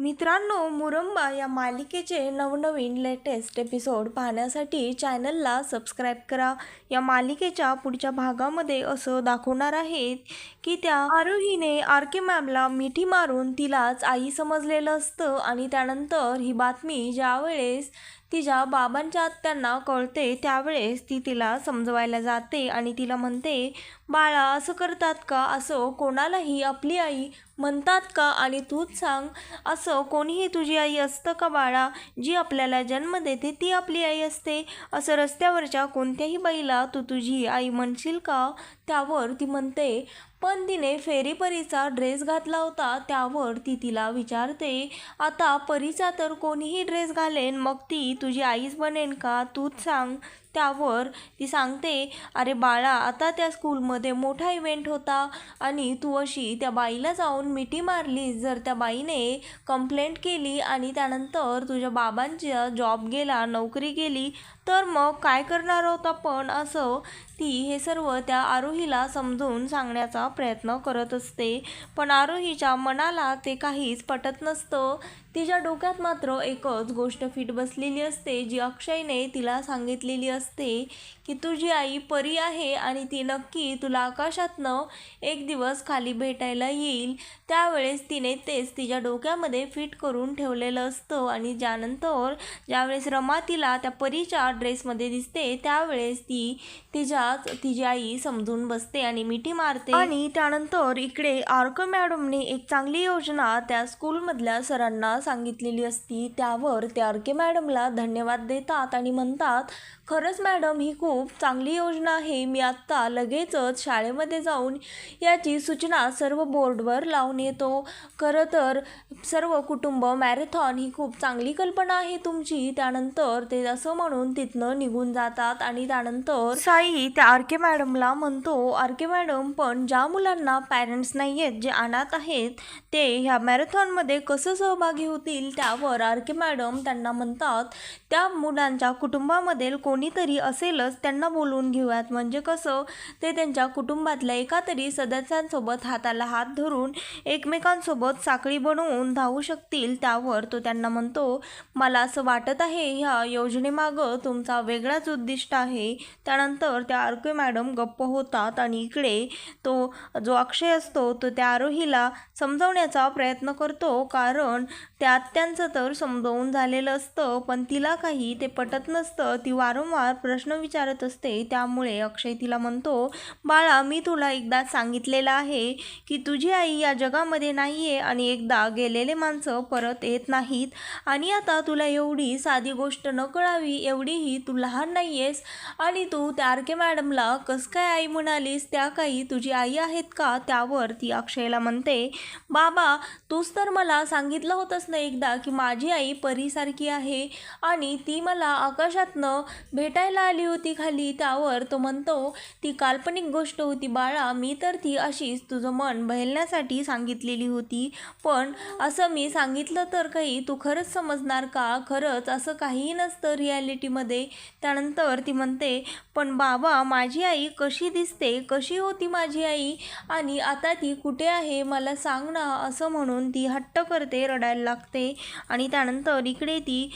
मित्रांनो मुरंबा या मालिकेचे नवनवीन लेटेस्ट एपिसोड पाहण्यासाठी चॅनलला सबस्क्राईब करा. या मालिकेच्या पुढच्या भागामध्ये असं दाखवणार आहेत की त्या आरोहीने आर के मॅमला मिठी मारून तिलाच आई समजलेलं असतं आणि त्यानंतर ही बातमी ज्यावेळेस तिच्या बाबांच्या आत्यांना कळते त्यावेळेस ती तिला समजवायला जाते आणि तिला म्हणते बाळा असं करतात का? असं कोणालाही आपली आई म्हणतात का? आणि तूच सांग असं कोणीही तुझी आई असतं का बाळा? जी आपल्याला जन्म देते ती आपली आई असते. असं रस्त्यावरच्या कोणत्याही बाईला तू तुझी आई म्हणशील का? त्यावर ती म्हणते पण तिने फेरी परीचा ड्रेस घातला होता त्यावर ती तिला विचारते आता परीचा तर कोणीही ड्रेस घालेन मग ती तुझी आईच बनेन का? तूच सांग. त्यावर ती सांगते अरे बाळा आता त्या स्कूलमध्ये मोठा इव्हेंट होता आणि तू अशी त्या बाईला जाऊन मिठी मारलीस जर त्या बाईने कंप्लेंट केली आणि त्यानंतर तुझ्या बाबांच्या जॉब गेला नोकरी गेली तर मग काय करणार आहोत आपण? असं ती हे सर्व त्या आरोहीला समजून सांगण्याचा प्रयत्न करत असते. पण आरोहीच्या मनाला ते काहीच पटत नसतं. तिच्या डोक्यात मात्र एकच गोष्ट फिट बसलेली असते जी अक्षयने तिला सांगितलेली असते की तुझी आई परी आहे आणि ती नक्की तुला आकाशातनं एक दिवस खाली भेटायला येईल. त्यावेळेस तिने तेच तिच्या डोक्यामध्ये फिट करून ठेवलेलं असतं आणि ज्यानंतर ज्यावेळेस रमा तिला त्या परीच्या ड्रेसमध्ये दिसते त्यावेळेस ती तिच्याच तिची आई समजून बसते आणि मिठी मारते. आणि त्यानंतर इकडे आर्क मॅडमने एक चांगली योजना त्या स्कूलमधल्या सरांना सांगितलेली असती. त्यावर त्या आर्के मॅडमला धन्यवाद देतात आणि म्हणतात खरंच मॅडम ही खूप खूप चांगली योजना आहे. मी आत्ता लगेचच शाळेमध्ये जाऊन याची सूचना सर्व बोर्डवर लावून येतो. खरं तर सर्व कुटुंब मॅरेथॉन ही खूप चांगली कल्पना आहे तुमची. त्यानंतर ते असं म्हणून तिथनं निघून जातात आणि त्यानंतर साई त्या आर के मॅडमला म्हणतो आर के मॅडम पण ज्या मुलांना पॅरेंट्स नाही आहेत जे अनाथ आहेत ते ह्या मॅरेथॉनमध्ये कसं सहभागी होतील? त्यावर आर के मॅडम त्यांना म्हणतात त्या मुलांच्या कुटुंबामधील कोणीतरी असेलच त्यांना बोलवून घेऊयात. म्हणजे कसं ते त्यांच्या कुटुंबातल्या एका तरी सदस्यांसोबत हाताला हात धरून एकमेकांसोबत साखळी बनवून धावू शकतील त्यावर तो त्यांना म्हणतो मला असं वाटत आहे ह्या योजनेमागं तुमचा वेगळाच उद्दिष्ट आहे. त्यानंतर त्या आरोग्य मॅडम गप्प होतात आणि इकडे तो जो अक्षय असतो तो त्या आरोहीला समजवण्याचा प्रयत्न करतो. कारण त्यात त्यांचं तर समजावून झालेलं असतं पण तिला काही ते पटत नसतं. ती वारंवार प्रश्न विचारत असते. त्यामुळे अक्षय तिला म्हणतो बाळा मी तुला एकदा सांगितलेलं आहे की तुझी आई या जगामध्ये नाही आहे आणि एकदा गेलेले माणसं परत येत नाहीत. आणि आता तुला एवढी साधी गोष्ट न कळावी एवढीही तू लहान नाही आहेस आणि तू त्या आर के मॅडमला कस काय आई म्हणालीस? त्या काही तुझी आई आहेत का? त्यावर ती अक्षयला म्हणते बाबा तूच तर मला सांगितलं होतंस ना एकदा की माझी आई परीसारखी आहे. आणि ती मला आकाशातनं भेटायला आली होती खाली त्यावर तो म्हणतो ती काल्पनिक गोष्ट होती बाळा मी तर ती अशीच तुझं मन बहलण्यासाठी सांगितलेली होती. पण असं मी सांगितलं तर काही तू खरंच समजणार का? खरंच असं काहीही नसतं रिॲलिटीमध्ये त्यानंतर ती म्हणते पण बाबा माझी आई कशी दिसते? कशी होती माझी आई? आणि आता ती कुठे आहे? मला सांग ना असं म्हणून ती हट्ट करते रडायला लागते. आणि त्यानंतर इकडे ती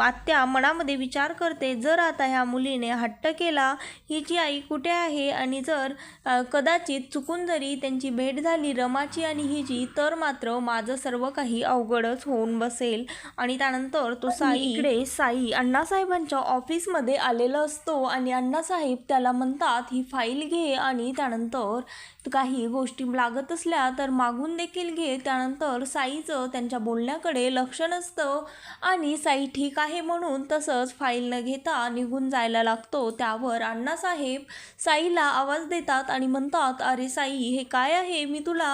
आत्या मनामध्ये विचार करते जर आता ह्या मुलीने हट्ट केला हिची आई कुठे आहे आणि जर कदाचित चुकून जरी त्यांची भेट झाली रमाची आणि हिची तर मात्र माझं सर्व काही अवघडच होऊन बसेल. आणि त्यानंतर तो साई इकडे साई अण्णासाहेबांच्या ऑफिसमध्ये आलेला असतो आणि अण्णासाहेब त्याला म्हणतात ही फाईल घे. आणि त्यानंतर काही गोष्टी लागत असल्या तर मागून देखील घे. त्यानंतर साईचं त्यांच्या बोलण्याकडे लक्ष नसतं आणि साई ठीक आहे म्हणून तसंच फाईल न घेता निघून जायला लागतो. त्यावर अण्णासाहेब साईला आवाज देतात आणि म्हणतात अरे साई हे काय आहे? मी तुला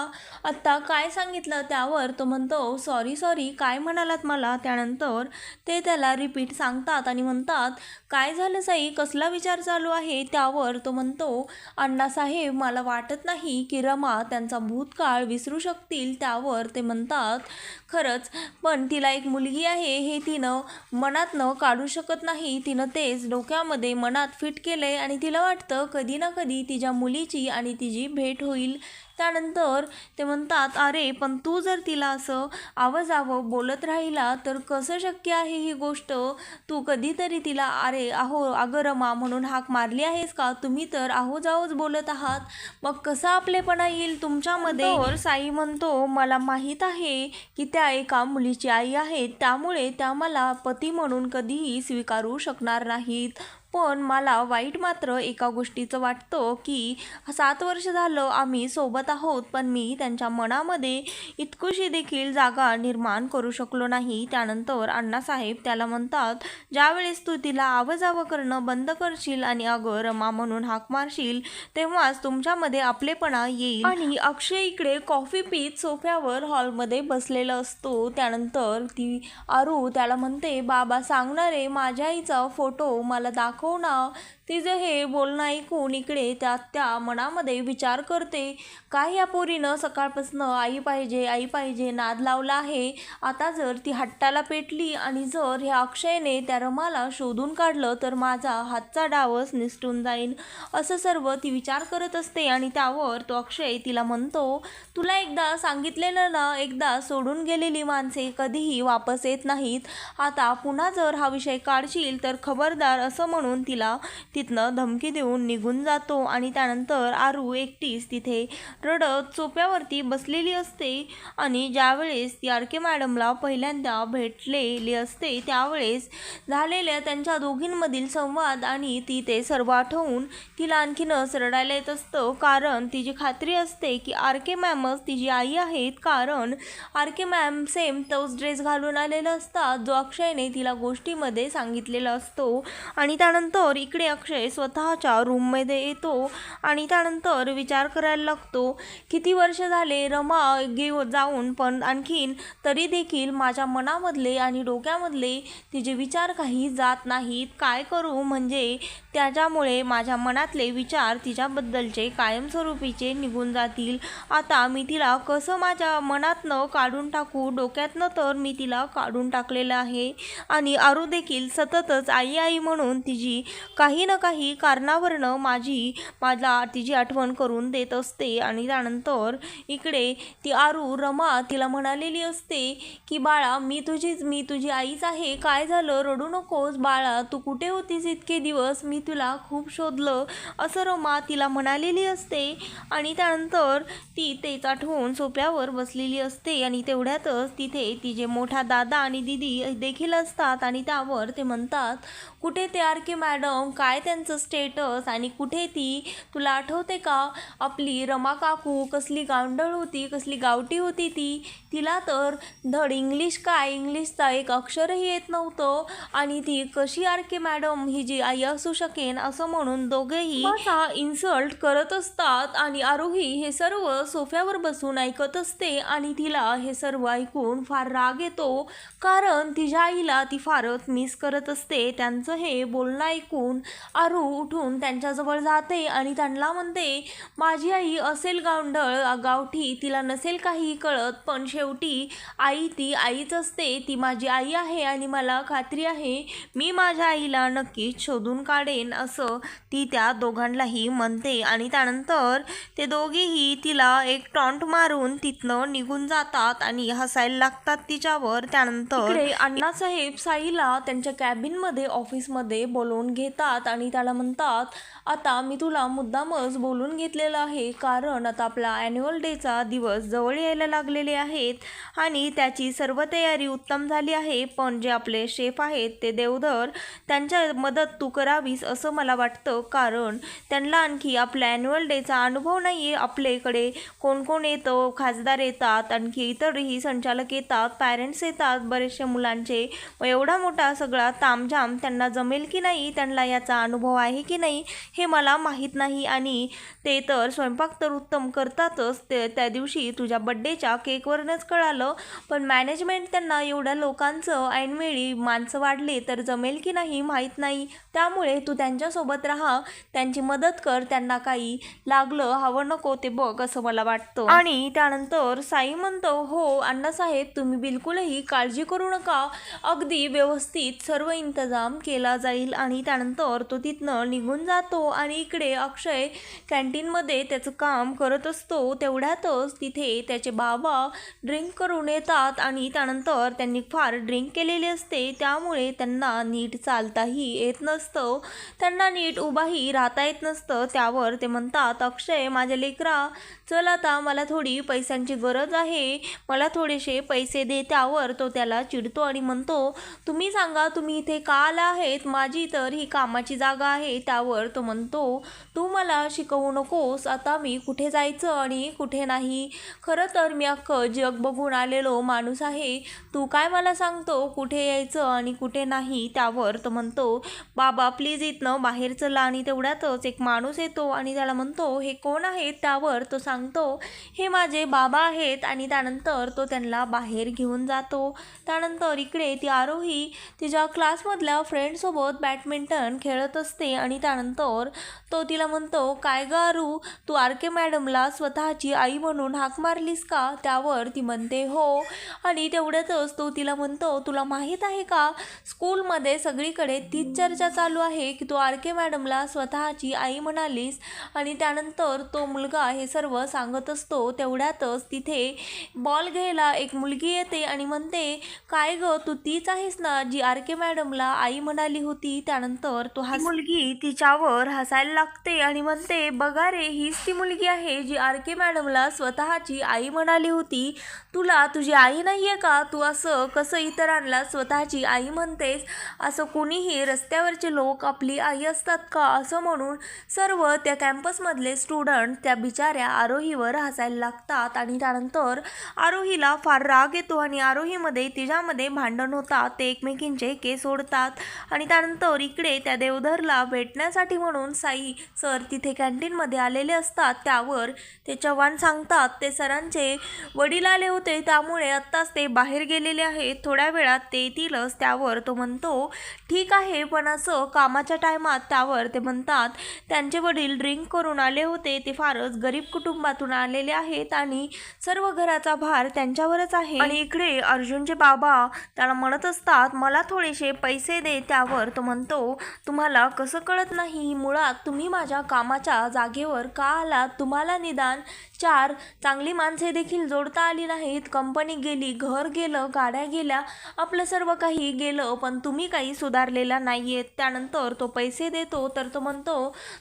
आत्ता काय सांगितलं? त्यावर तो म्हणतो सॉरी सॉरी काय म्हणालात मला? त्यानंतर ते त्याला रिपीट सांगतात आणि म्हणतात काय झालं साई? कसला विचार चालू आहे? त्यावर तो म्हणतो अण्णासाहेब मला वाटत नाही की रमा त्यांचा भूतकाळ विसरू शकतील. त्यावर ते म्हणतात खरंच. पण तिला एक मुलगी आहे हे तिनं मनातनं काढू शकत नाही. तिनं तेच डोक्यामध्ये मनात फिट केलं आहे आणि तिला वाटतं कधी ना कधी तिच्या मुलीची आणि तिची भेट होईल. त्यानंतर ते म्हणतात अरे पण तू जर तिला असं आवाजावं बोलत राहिला तर कसं शक्य आहे ही गोष्ट? तू कधीतरी तिला अरे अहो अगं रमा म्हणून हाक मारली आहेस का? तुम्ही तर आहो जाओच बोलत आहात. मग कसा आपलेपणा येईल तुमच्यामध्ये? तर साई म्हणतो मला माहीत आहे की त्या एका मुलीची आई आहेत त्यामुळे त्या मला पती म्हणून कधीही स्वीकारू शकणार नाहीत. पण मला वाईट मात्र एका गोष्टीचं वाटतं की सात वर्ष झालं आम्ही सोबत आहोत पण मी त्यांच्या मनामध्ये इतकुशी देखील जागा निर्माण करू शकलो नाही. त्यानंतर अण्णासाहेब त्याला म्हणतात ज्यावेळेस तू तिला आवाजावं करणं बंद करशील आणि अगं रमा म्हणून हाक मारशील तेव्हाच तुमच्यामध्ये आपलेपणा येईल. आणि अक्षय इकडे कॉफी पीत सोफ्यावर हॉलमध्ये बसलेला असतो. त्यानंतर ती आरू त्याला म्हणते बाबा सांगणारे माझ्या आईचा फोटो मला दाखव. ना तिचं हे बोलणं ऐकून इकडे त्या त्या मनामध्ये विचार करते काय या पोरीनं सकाळपासून आई पाहिजे आई पाहिजे नाद लावला आहे? आता जर ती हट्टाला पेटली आणि जर ह्या अक्षयने त्या रमाला शोधून काढलं तर माझा हातचा डावस निसटून जाईल असं सर्व ती विचार करत असते आणि त्यावर तो अक्षय तिला म्हणतो तुला एकदा सांगितलेलं ना एकदा सोडून गेलेली माणसे कधीही वापस येत नाहीत. आता पुन्हा जर हा विषय काढशील तर खबरदार असं म्हणून तिला तिथनं धमकी देऊन निघून जातो आणि त्यानंतर आरू एकटीच तिथे रडत सोप्यावरती बसलेली असते. आणि ज्यावेळेस ती आर के मॅडमला पहिल्यांदा भेटलेली असते त्यावेळेस झालेल्या त्यांच्या दोघींमधील संवाद आणि ती ते सर्व आठवून तिला आणखीनच रडायला येत असतं. कारण तिची खात्री असते की आर के मॅमच तिची आई आहेत. कारण आर के मॅम सेम तोच ड्रेस घालून आलेला असतात जो अक्षयने तिला गोष्टीमध्ये सांगितलेला असतो. आणि त्यानंतर इकडे अक्षय स्वतःच्या रूममध्ये येतो आणि त्यानंतर विचार करायला लागतो किती वर्ष झाले रमा घेऊ जाऊन पण आणखीन तरी देखील माझ्या मनामधले आणि डोक्यामधले तिचे विचार काही जात नाहीत. काय करू? म्हणजे त्याच्यामुळे माझ्या मनातले विचार तिच्याबद्दलचे कायमस्वरूपीचे निघून जातील. आता मी तिला कसं माझ्या मनातनं काढून टाकू? डोक्यातनं तर मी तिला काढून टाकलेलं आहे. आणि आरू देखील सततच आई आई म्हणून तिची काही ना काही कारणावरनं माझी माझा तिची आठवण करून देत असते आणि त्यानंतर इकडे ती आरू रमा तिला म्हणालेली असते की बाळा मी तुझीच मी तुझी आईच आहे. काय झालं? रडू नकोस. बाळा तू कुठे होतीस इतके दिवस? मी तुला खूप शोधलं. असं रमा तिला म्हणालेली असते आणि त्यानंतर ती तेच आठवून सोप्यावर बसलेली असते आणि तेवढ्यातच तिथे तिचे मोठा दादा आणि दिदी देखील असतात आणि त्यावर ते म्हणतात कुठे ते आर के मॅडम? काय त्यांचं स्टेटस आणि कुठे ती? तुला आठवते का? आपली रमा काकू कसली गांडळ होती कसली गावठी होती ती? तिला तर धड इंग्लिश काय इंग्लिशचा एक अक्षरही येत नव्हतं. आणि ती कशी आर के मॅडम? ही जी आई असू शकेन असं म्हणून दोघेही इन्सल्ट करत असतात आणि आरोही हे सर्व सोफ्यावर बसून ऐकत असते आणि तिला हे सर्व ऐकून फार राग येतो. कारण तिच्या आईला ती फारच मिस करत असते. त्यांचं हे बोलणं ऐकून आरू उठून त्यांच्याजवळ जाते आणि त्यांना म्हणते माझी आई असेल गावंढळ गावठी तिला नसेल काही कळत पण शेवटी आई ती आईच असते ती माझी आई आहे आणि मला खात्री आहे मी माझ्या आईला नक्कीच शोधून काढेन असं ती त्या दोघांनाही म्हणते. आणि त्यानंतर ते दोघेही तिला एक टॉन्ट मारून तिथनं निघून जातात आणि हसायला लागतात तिच्यावर. त्यानंतर अण्णासाहेब साईला त्यांच्या कॅबिनमध्ये ऑफिसमध्ये बोलवून घेतात आणि त्याला म्हणतात आता मी तुला मुद्दामच बोलून घेतलेलं आहे कारण आता आपला ॲन्युअल डेचा दिवस जवळ यायला लागलेले आहेत आणि त्याची सर्व तयारी उत्तम झाली आहे. पण जे आपले शेफ आहेत ते देवधर त्यांच्या मदत तू करावीस असं मला वाटतं. कारण त्यांना आणखी आपल्या ॲन्युअल डेचा अनुभव नाही आहे आपल्याकडे कोण कोण येतं? खासदार येतात आणखी इतरही संचालक येतात पॅरेंट्स येतात बरेचसे मुलांचे. एवढा मोठा सगळा तामझाम त्यांना जमेल की नाही त्यांना याचा अनुभव आहे की नाही हे मला माहीत नाही. आणि ते तर स्वयंपाक तर उत्तम करतातच. ते त्या दिवशी तुझ्या बड्डेच्या केकवरनंच कळालं. पण मॅनेजमेंट त्यांना एवढ्या लोकांचं ऐनवेळी माणसं वाढले तर जमेल की नाही माहीत नाही. त्यामुळे तू त्यांच्यासोबत राहा. त्यांची मदत कर. त्यांना काही लागलं हवं नको ते बघ असं मला वाटतं. आणि त्यानंतर साई म्हणतो हो अण्णासाहेब तुम्ही बिलकुलही काळजी करू नका. अगदी व्यवस्थित सर्व इंतजाम केला केला जाईल आणि त्यानंतर तो तिथनं निघून जातो आणि इकडे अक्षय कॅन्टीनमध्ये त्याचं काम करत असतो. तेवढ्यातच तिथे त्याचे बाबा ड्रिंक करून येतात आणि त्यानंतर त्यांनी फार ड्रिंक केलेली असते. त्यामुळे त्यांना नीट चालताही येत नसतं. त्यांना नीट उभाही राहता येत नसतं. त्यावर ते म्हणतात अक्षय माझ्या लेकरा चल आता मला थोडी पैशांची गरज आहे. मला थोडेसे पैसे दे त्यावर तो त्याला चिडतो आणि म्हणतो तुम्ही सांगा तुम्ही इथे का आला आहे? आहेत माझी तर ही कामाची जागा आहे त्यावर तो म्हणतो तू मला शिकवू नकोस आता मी कुठे जायचं आणि कुठे नाही? खरं तर मी अख्खं जग बघून आलेलो माणूस आहे. तू काय मला सांगतो कुठे यायचं आणि कुठे नाही? त्यावर तो म्हणतो बाबा प्लीज इथनं बाहेर चला आणि तेवढ्यातच एक माणूस येतो आणि त्याला म्हणतो हे कोण आहेत? त्यावर तो सांगतो हे माझे बाबा आहेत. आणि त्यानंतर तो त्यांना बाहेर घेऊन जातो. त्यानंतर इकडे ती आरोही तिच्या क्लासमधल्या फ्रेंड फ्रेंडसोबत बॅडमिंटन खेळत असते आणि त्यानंतर तो तिला म्हणतो काय ग आरू तू आर के मॅडमला स्वतःची आई म्हणून हाक मारलीस का? त्यावर ती म्हणते हो. आणि तेवढ्यातच तो तिला म्हणतो तुला माहीत आहे का स्कूलमध्ये सगळीकडे तीच चर्चा चालू आहे की तू आर के मॅडमला स्वतःची आई म्हणालीस आणि त्यानंतर तो मुलगा हे सर्व सांगत असतो. तेवढ्यातच तिथे बॉल घ्यायला एक मुलगी येते आणि म्हणते काय गं तू तीच आहेस ना जी आर के मॅडमला आई म्हणाली होती त्यानंतर तो हा मुलगी तिच्यावर हसायला लागते आणि म्हणते बघा रे हीच ती मुलगी आहे जी आर के मॅडमला स्वतःची आई म्हणाली होती. तुला तुझी आई नाही आहे का? तू असं कसं इतरांना स्वतःची आई म्हणतेस? असं कोणीही रस्त्यावरचे लोक आपली आई असतात का? असं म्हणून सर्व त्या कॅम्पसमधले स्टुडंट त्या बिचाऱ्या आरोहीवर हसायला लागतात आणि त्यानंतर आरोहीला फार राग येतो आणि आरोहीमध्ये तिच्यामध्ये भांडण होतात. ते एकमेकींचे केस ओढतात. आणि त्यानंतर इकडे त्या देवधरला भेटण्यासाठी म्हणून साई सर तिथे कॅन्टीनमध्ये आलेले असतात. त्यावर ते चव्हाण सांगतात ते सरांचे वडील आले होते त्यामुळे आत्ताच ते बाहेर गेलेले आहेत. थोड्या वेळात ते येतीलच. त्यावर तो म्हणतो ठीक आहे पण असं कामाच्या टायमात त्यावर ते म्हणतात त्यांचे वडील ड्रिंक करून आले होते. ते फारच गरीब कुटुंबातून आलेले आहेत आणि सर्व घराचा भार त्यांच्यावरच आहे. आणि इकडे अर्जुनचे बाबा त्याला म्हणत असतात मला थोडेसे पैसे दे. त्या त्यावर तो म्हणतो तुम्हाला कसं कळत नाही? मुळात तुम्ही माझ्या कामाच्या जागेवर का आलात? तुम्हाला निदान चार चांगली माणसे देखील जोडता आली नाहीत. कंपनी गेली घर गेलं गाड्या गेल्या आपलं सर्व काही गेलं पण तुम्ही काही सुधारलेला नाही आहेत त्यानंतर तो पैसे देतो. तर तो म्हणतो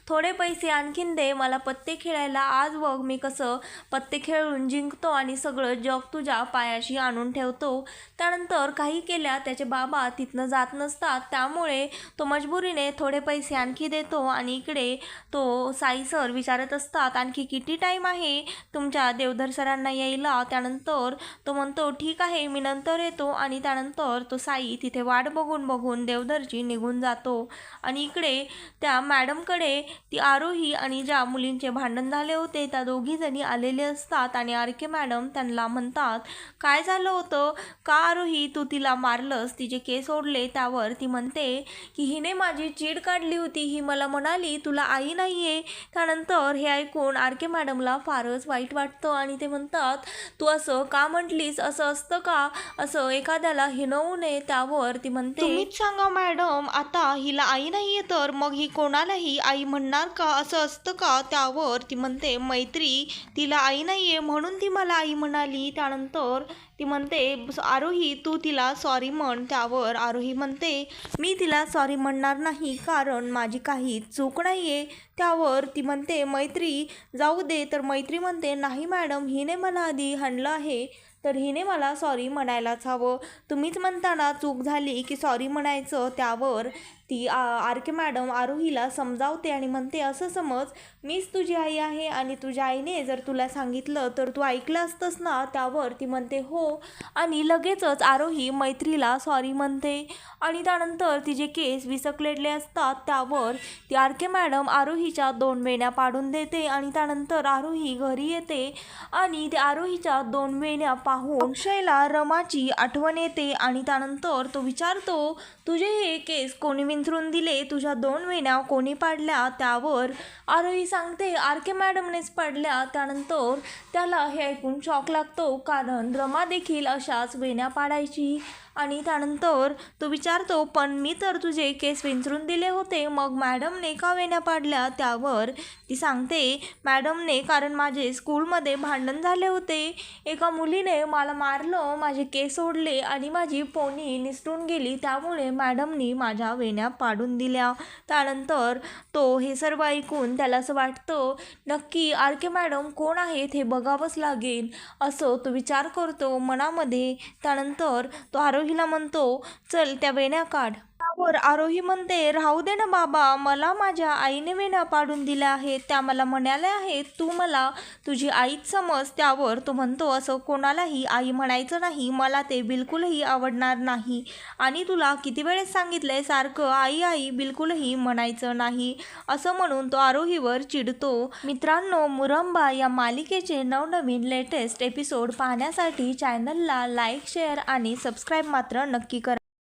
थोडे पैसे आणखीन दे मला पत्ते खेळायला. आज बघ मी कसं पत्ते खेळून जिंकतो आणि सगळं जग तुझ्या पायाशी आणून ठेवतो. त्यानंतर काही केल्या त्याचे बाबा तिथनं जात नसतात. त्या त्यामुळे तो मजबुरीने थोडे पैसे आणखी देतो आणि इकडे तो साई सर विचारत असतात आणखी किती टाईम आहे तुमच्या देवधर सरांना यायला? त्यानंतर तो म्हणतो ठीक आहे मी नंतर येतो. आणि त्यानंतर तो साई तिथे वाट बघून बघून देवधरची निघून जातो. आणि इकडे त्या मॅडमकडे ती आरोही आणि ज्या मुलींचे भांडण झाले होते त्या दोघीजणी आलेले असतात आणि आर के मॅडम त्यांना म्हणतात काय झालं होतं? का आरोही तू तिला मारलंस? तिचे केस ओढले त्यावर ती म्हणते की हिने माझी चीड काढली होती. ही मला म्हणाली तुला आई नाही आहे त्यानंतर हे ऐकून आर के मॅडमला फारच वाईट वाटतं आणि ते म्हणतात तू असं का म्हटलीस? असं असतं का? असं एखाद्याला हिनवू नये त्यावर. ती म्हणते तुम्हीच सांगा मॅडम आता हिला आई नाहीये तर मग ही कोणालाही आई म्हणणार का? असं असतं का त्यावर? ती म्हणते मैत्री तिला आई नाहीये म्हणून ती मला आई म्हणाली. त्यानंतर ती म्हणते आरोही तू तिला सॉरी म्हण त्यावर. आरोही म्हणते मी तिला सॉरी म्हणणार नाही कारण माझी काही चूक नाही आहे त्यावर ती म्हणते मैत्री जाऊ दे. तर मैत्री म्हणते नाही मॅडम हिने मला आधी हाणलं आहे तर हिने मला सॉरी म्हणायलाच हवं. तुम्हीच म्हणताना चूक झाली की सॉरी म्हणायचं त्यावर. ती आ आर के मॅडम आरोहीला समजावते आणि म्हणते असं समज मीच तुझी आई आहे आणि तुझ्या आईने जर तुला सांगितलं तर तू ऐकलं असतंस ना त्यावर ती म्हणते हो. आणि लगेचच आरोही मैत्रीला सॉरी म्हणते. आणि त्यानंतर तिचे केस विसकलेले असतात त्यावर ती आर के मॅडम आरोहीच्या दोन वेण्या पाडून देते आणि त्यानंतर आरोही घरी येते आणि त्या आरोहीच्या दोन वेण्या पाहून अक्षयला रमाची आठवण येते आणि त्यानंतर तो विचारतो तुझे हे केस कोणी विंचरून दिले तुझ्या दोन वेण्या कोणी पाडल्या त्यावर? आरोही सांगते आर के मॅडमनेच पाडल्या. त्यानंतर त्याला हे ऐकून शॉक लागतो कारण रमा देखील अशाच वेण्या पाडायची. आणि त्यानंतर तो विचारतो पण मी तर तुझे केस विंचरून दिले होते. मग मॅडमने का वेण्या पाडल्या? त्यावर ती सांगते मॅडमने कारण माझे स्कूलमध्ये भांडण झाले होते. एका मुलीने मला मारलं माझे केस ओढले आणि माझी पोनी निसटून गेली. त्यामुळे मॅडमनी माझ्या वेण्या पाडून दिल्या. त्यानंतर तो हे सर्व ऐकून त्याला असं वाटतं नक्की आर के मॅडम कोण आहेत हे बघ बघावंच लागेल असं तो विचार करतो. मनामध्ये त्यानंतर तो आरोहीला म्हणतो चल त्या वेण्या काढ. त्यावर आरोही म्हणते राहू दे ना बाबा मला माझ्या आईने वेण्या पाडून दिल्या आहेत. त्या मला म्हणाल्या आहेत तू मला तुझी आईच समज त्यावर तो म्हणतो असं कोणालाही आई म्हणायचं नाही मला ते बिलकुलही आवडणार नाही. आणि तुला किती वेळेस सांगितलंय सारखं आई आई बिलकुलही म्हणायचं नाही. असं म्हणून तो आरोहीवर चिडतो. मित्रांनो मुरंबा या मालिकेचे नवनवीन लेटेस्ट एपिसोड पाहण्यासाठी चॅनलला लाईक शेअर आणि सबस्क्राईब मात्र नक्की करा.